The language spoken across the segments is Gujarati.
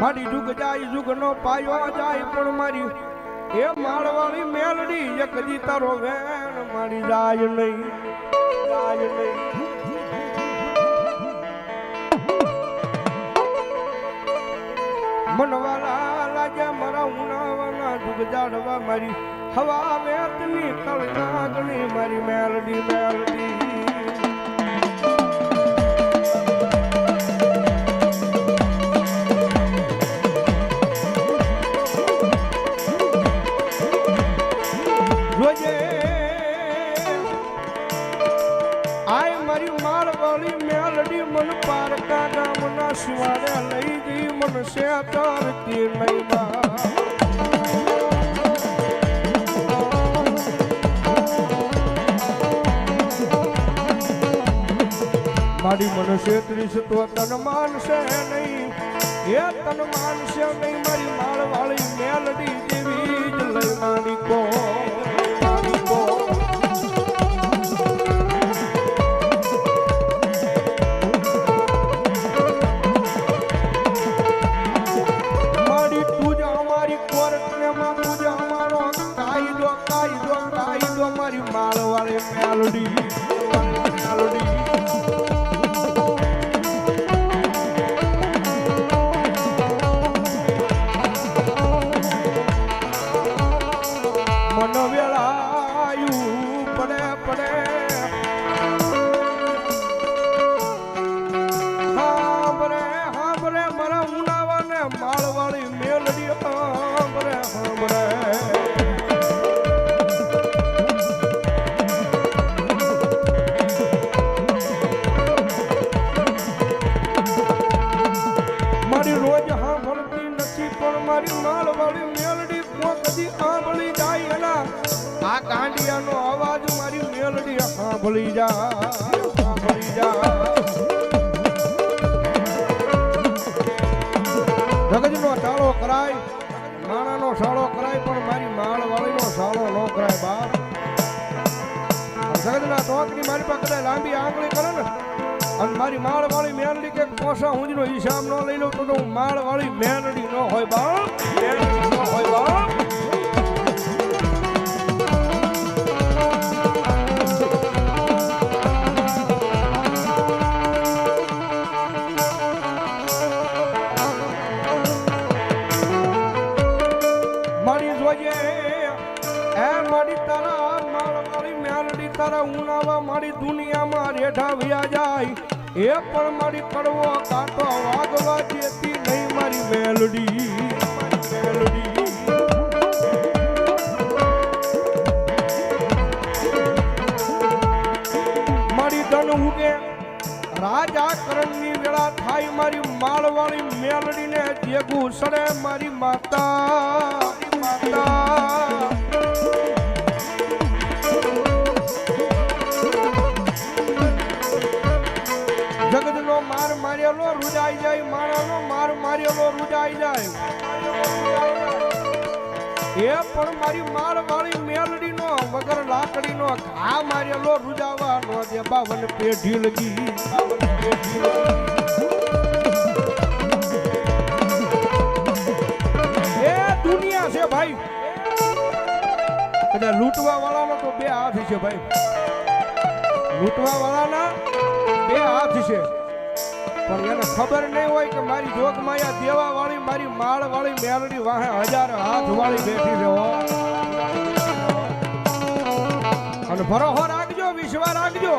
મારી જુગ જાય જુગ નો પાયો જાય, પણ મારી એ માળવાળી મેલડી એક દી તારો વેણ મારી જાય નહીં જાય નહીં. મનવાલા લાગે મારા ઉનાવાના જુગ જાડવા મારી, હવા વેતની તળના ગણી મારી મેલડી મેલડી. પારકા ગામના શિવાડે લઈ ગઈ મનસે તરતી મારી મનસે ત્રીસ તો તન માનશે નહીં. એ તન માનશે નહીં. મારી માળ વાળી મેલડી નથી માલ વાળી મેલડી કોક દી સાંભળી જાય એના આ ગાંડિયાનો અવાજ મારી મેલડી આંબળી જા આંબળી જા જગતનો સાળો કરાય માણાનો સાળો કરાય, પણ મારી માળવાળીનો સાળો ન કરાય બાપ. જગતના ટોકની મારી પાસે લાંબી આંગળી કરે ને, અને મારી માળવાળી મેનડી કે કોસા ઊંધનો હિસાબ ન લઈ લઉં તો હું માળવાળી મેનડી ન હોય બાપ. તારા ઉનાવા મારી દુનિયામાં વ્યા જાય. એ પણ મારી કડવો કાંટો વાગવા દેતી નહીં મારી મેલડી. મેલડી ધન ઉગે વેળા થાય મારી માળવાળી મેલડીને જેગું સડે મારી માતા માતા. મારેલો રૂડાઈ જાય મારાનો માર મારેલો રૂડાઈ જાય. એ પણ મારી માર વાળી મેલડીનો, વગર લાકડીનો ઘા મારેલો રૂજાવા જે દે બાવન પેઢી લગી. બાવન પેઢી લગી. છે ભાઈ. એટલે લૂંટવા વાળાનો તો બે હાથ છે ભાઈ. લૂંટવા વાળાના બે હાથ છે. પણ એને ખબર નહીં હોય કે મારી જોગ માયા દેવા વાળી મારી માળ વાળી મેલડી વાહે હજાર હાથ વાળી બેઠી છે અને ભરોહો રાખજો, વિશ્વા રાખજો.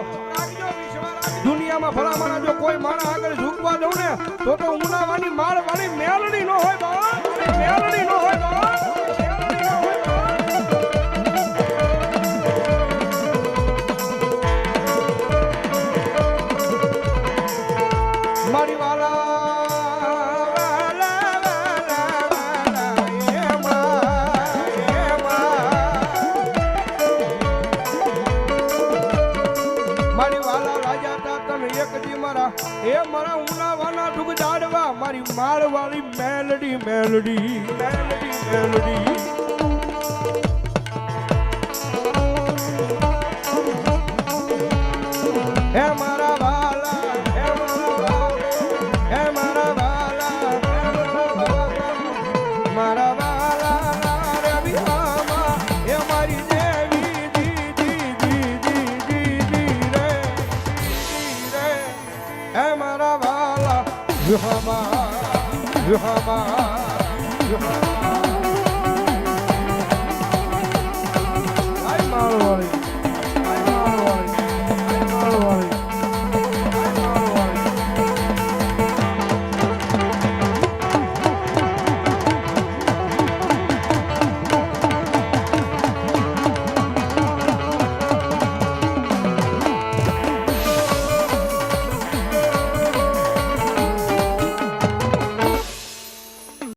દુનિયામાં ભલામણા જો કોઈ માણસ આગળ ઝૂકવા દઉં ને, તો તો ઉનાવાની માળ વાળી મેલડી નો હોય બા મેલડી નો હોય તને મારા. એ મારા ઉનાવાના ઢુક જાડવા મારી મારવાળી Meldi Meldi Meldi Meldi. Yuhama, Yuhama, Yuhama. I'm out of